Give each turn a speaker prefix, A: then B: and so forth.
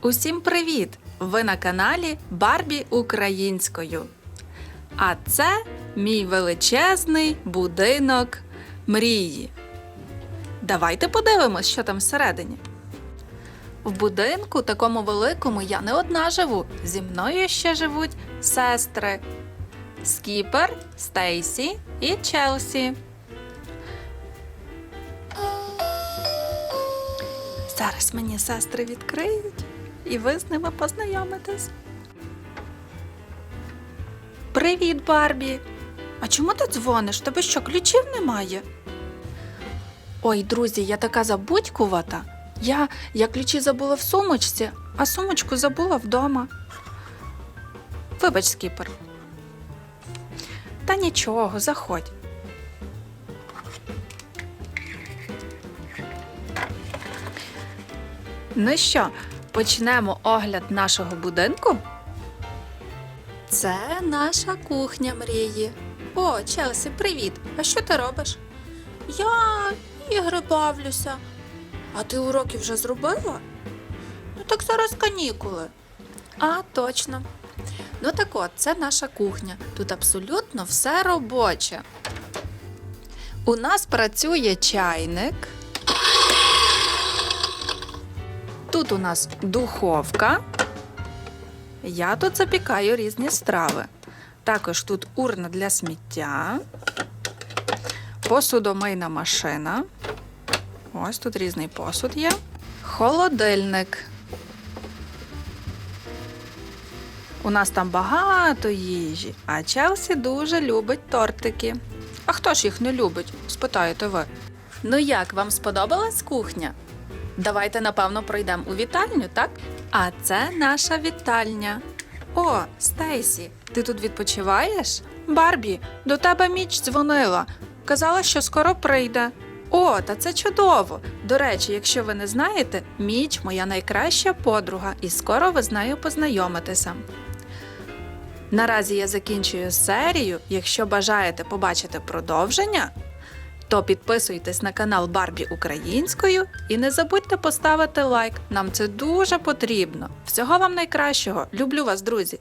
A: Усім привіт! Ви на каналі Барбі Українською. А це мій величезний будинок мрії. Давайте подивимось, що там всередині. В будинку такому великому я не одна живу. Зі мною ще живуть сестри Скіпер, Стейсі і Челсі. Зараз мені сестри відкриють, і ви з ними познайомитесь. Привіт, Барбі! А чому ти дзвониш? Тебе що, ключів немає? Ой, друзі, я така забудькувата. Я, я ключі забула в сумочці, а сумочку забула вдома. Вибач, скіпер. Та нічого, заходь. Ну що, почнемо огляд нашого будинку? Це наша кухня мрії. О, Челсі, привіт! А що ти робиш? Я ігри бавлюся. А ти уроки вже зробила? Ну так зараз канікули. А, точно. Ну так от, це наша кухня. Тут абсолютно все робоче. У нас працює чайник. Тут у нас духовка. Я тут запікаю різні страви. Також тут урна для сміття, посудомийна машина. Ось тут різний посуд є. Холодильник. У нас там багато їжі, а Челсі дуже любить тортики. А хто ж їх не любить? спитаєте ви. Ну як, вам сподобалась кухня? Давайте, напевно, пройдемо у вітальню, так? А це наша вітальня. О, Стейсі, ти тут відпочиваєш? Барбі, до тебе міч дзвонила. Казала, що скоро прийде. О, та це чудово. До речі, якщо ви не знаєте, міч моя найкраща подруга, і скоро ви з нею познайомитеся. Наразі я закінчую серію. Якщо бажаєте побачити продовження, то підписуйтесь на канал Барбі Українською і не забудьте поставити лайк. Нам це дуже потрібно. Всього вам найкращого. Люблю вас, друзі.